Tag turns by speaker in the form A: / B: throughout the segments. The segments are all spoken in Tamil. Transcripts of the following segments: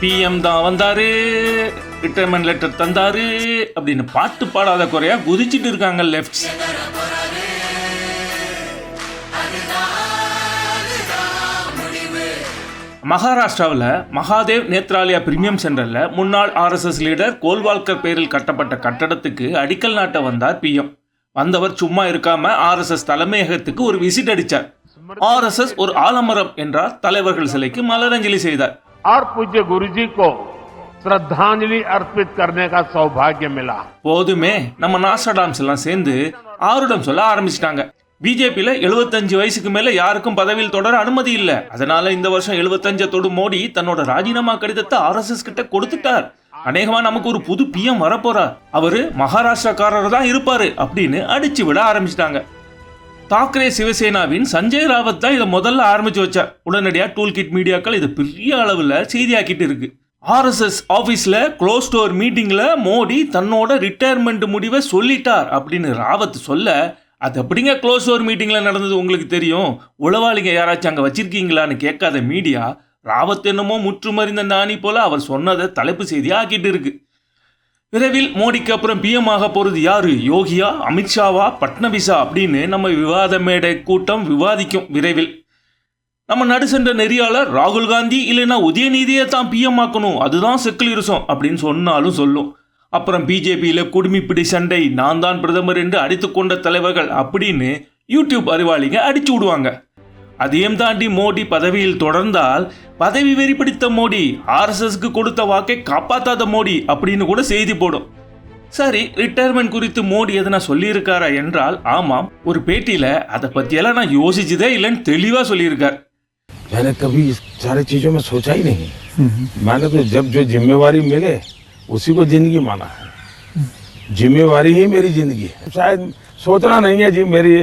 A: பிஎம் தான் வந்தாரு. ரிட்டைர்மெண்ட் லெட்டர் தந்தாரு. அப்படின்னு பாட்டு பாடாத குறையா குதிச்சிட்டு இருக்காங்க லெஃப்ட் மகாராஷ்டிராவில் மகாதேவ் நேத்ராலயா பிரிமியம் சென்டரில் முன்னாள் ஆர்எஸ்எஸ் லீடர் கோல்வால்கர் பேரில் கட்டப்பட்ட கட்டடத்துக்கு அடிக்கல் நாட்ட வந்தார் பிஎம் வந்தவர் சும்மா இருக்காம ஆர்எஸ்எஸ் தலைமையகத்துக்கு ஒரு விசிட் அடித்தார் ஆர்எஸ்எஸ் ஒரு ஆலமரம் என்றார் தலைவர்கள் சிலைக்கு மலரஞ்சலி செய்தார்.
B: और पूज्य गुरु जी को श्रद्धांजलि अर्पित करने का सौभाग्य मिला
A: போதுமே நம்ம நாஸ்டாடாம்ஸ் எல்லாம் சேர்ந்து ஆருடம் சொல்ல ஆரம்பிச்சிட்டாங்க பிஜேபியில் 75 வயசுக்கு மேல யாருக்கும் பதவியில் தொடர அனுமதி இல்ல அதனால இந்த வருஷம் 75 தொடு மோடி தன்னோட ராஜினாமா கடிதத்தை ஆர்எஸ்எஸ் கிட்ட கொடுத்துட்டார் அநேகமா நமக்கு ஒரு புது பிஎம் வரப்போறார் அவரு மகாராஷ்டிரக்காரர் தான் இருப்பாரு அப்படின்னு அடிச்சு விட ஆரம்பிச்சிட்டாங்க தாக்கரே சிவசேனாவின் சஞ்சய் ராவத் தான் இதை முதல்ல ஆரம்பிச்சு வச்சா. உடனடியாக டூல் கிட் மீடியாக்கள் இதை பெரிய அளவில் செய்தியாக்கிட்டு இருக்கு. ஆர்எஸ்எஸ் ஆஃபீஸில் க்ளோஸ் டோர் மீட்டிங்கில் மோடி தன்னோட ரிட்டையர்மெண்ட் முடிவை சொல்லிட்டார் அப்படின்னு ராவத் சொல்ல அது எப்படிங்க க்ளோஸ் டோர் மீட்டிங்கில் நடந்தது உங்களுக்கு தெரியும்? உளவாளிங்க யாராச்சும் அங்கே வச்சிருக்கீங்களான்னு கேட்காத மீடியா ராவத் என்னமோ முற்றுமறிந்த நாணி போல அவர் சொன்னதை தலைப்பு செய்தியாக ஆக்கிட்டு இருக்குது விரைவில் மோடிக்கு அப்புறம் பிஎம் ஆக போகிறது யாரு? யோகியா அமித்ஷாவா பட்னவிசா அப்படின்னு நம்ம விவாத மேடை கூட்டம் விவாதிக்கும் விரைவில். நம்ம நடு சென்ற நெறியாளர் ராகுல் காந்தி இல்லைன்னா உதயநிதியை தான் பிஎம் ஆக்கணும். அதுதான் செக்குலரிசம் அப்படின்னு சொன்னாலும் சொல்லும். அப்புறம் பிஜேபியில் குடுமிப்பிடி சண்டை நான் தான் பிரதமர் என்று அடித்துக்கொண்ட தலைவர்கள் அப்படின்னு யூடியூப் அறிவாளிங்க அடிச்சு விடுவாங்க. அதையும் தாண்டி மோடி பதவியில் தொடர்ந்தால் பதவி வெறி பிடித்த மோடி ஆர்எஸ்எஸ்க்கு கொடுத்த வாக்கை காப்பாத்தாத மோடி அப்படின்னு கூட செய்தி போடும் சரி ரிட்டையர்மெண்ட் குறித்து மோடி எதனா சொல்லியிருக்காரா என்றால் ஆமாம் ஒரு பேட்டியில அதை பத்தியெல்லாம் நான் யோசிச்சதே இல்லைன்னு தெளிவா சொல்லியிருக்கார்
C: मैंने कभी इस सारी चीजों में सोचा ही नहीं मैंने तो जब जो जिम्मेवारी मिले उसी को जिंदगी माना है जिम्मेवारी ही मेरी जिंदगी है शायद सोचना नहीं है जी मेरी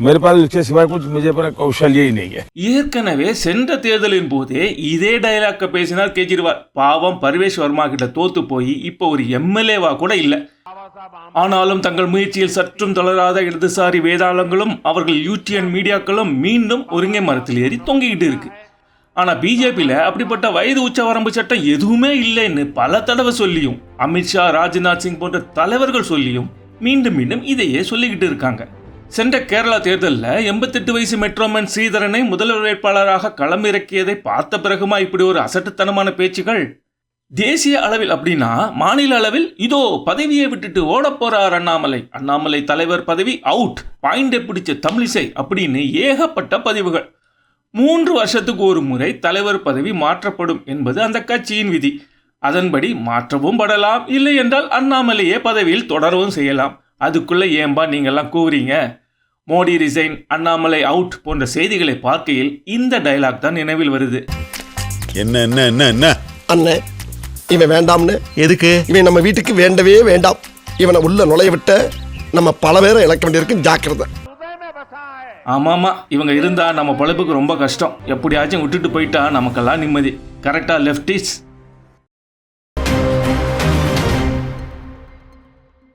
C: मेरे पास इसके सिवाय कुछ मुझे पर कौशल्य ही नहीं है
A: ஏற்கனவே சென்ற தேர்தலின் போதே இதே டயலாக்க பேசினார் கெஜ்ரிவால் பாவம் பர்வேஷ் வர்மா கிட்ட தோத்து போய் இப்போ ஒரு எம்எல்ஏவா கூட இல்லை ஆனாலும் தங்கள் முயற்சியில் சற்றும் தளராத இடதுசாரி வேதாளங்களும் அவர்கள் யூடிஎன் மீடியாக்களும் மீண்டும் ஒருங்கை மரத்தில் ஏறி தொங்கிக்கிட்டு இருக்கு ஆனா பிஜேபியில அப்படிப்பட்ட வயது உச்ச வரம்பு சட்டம் எதுவுமே இல்லைன்னு பல தடவை சொல்லியும் அமித்ஷா ராஜ்நாத் சிங் போன்ற தலைவர்கள் சொல்லியும் மீண்டும் மீண்டும் இதையே சொல்லிக்கிட்டு இருக்காங்க சென்ற கேரளா தேர்தலில் எண்பத்தெட்டு வயசு மெட்ரோமேன் ஸ்ரீதரனை முதல்வர் வேட்பாளராக களமிறக்கியதை பார்த்த பிறகுமா இப்படி ஒரு அசட்டுத்தனமான பேச்சுகள்? தேசிய அளவில் அப்படின்னா மாநில அளவில் இதோ பதவியை விட்டுட்டு ஓடப் போறார் அண்ணாமலை. அண்ணாமலை தலைவர் பதவி அவுட் பாயிண்டை பிடிச்ச தமிழிசை அப்படின்னு ஏகப்பட்ட பதிவுகள். மூன்று வருஷத்துக்கு ஒரு முறை தலைவர் பதவி மாற்றப்படும் என்பது அந்த கட்சியின் விதி. அதன்படி மாற்றவும் படலாம். இல்லை என்றால் அண்ணாமலையே பதவியில் தொடரவும் செய்யலாம். அதுக்குள்ளே ஏன்பா நீங்கள்லாம் கூறீங்க மோடி ரிசைன் அண்ணாமலை அவுட் போன்ற செய்திகளை பார்க்கையில் இந்த டயலாக் தான் நினைவில் வருது.
D: என்ன என்ன என்ன என்ன?
E: அண்ணன் இவன் வேண்டாம்னு.
D: எதுக்கு?
E: இவன் நம்ம வீட்டுக்கு வேண்டவே வேண்டாம். இவனை உள்ள நுழைய விட்ட நம்ம பல பேரை இழக்க வேண்டியிருக்கு ஜாக்கிரதை.
A: ஆமாமா இவங்க இருந்தா நம்ம பொழப்புக்கு ரொம்ப கஷ்டம். எப்படியாச்சும் விட்டுட்டு போயிட்டா நமக்கெல்லாம் நிம்மதி. கரெக்டா லெஃப்டிஸ்ட்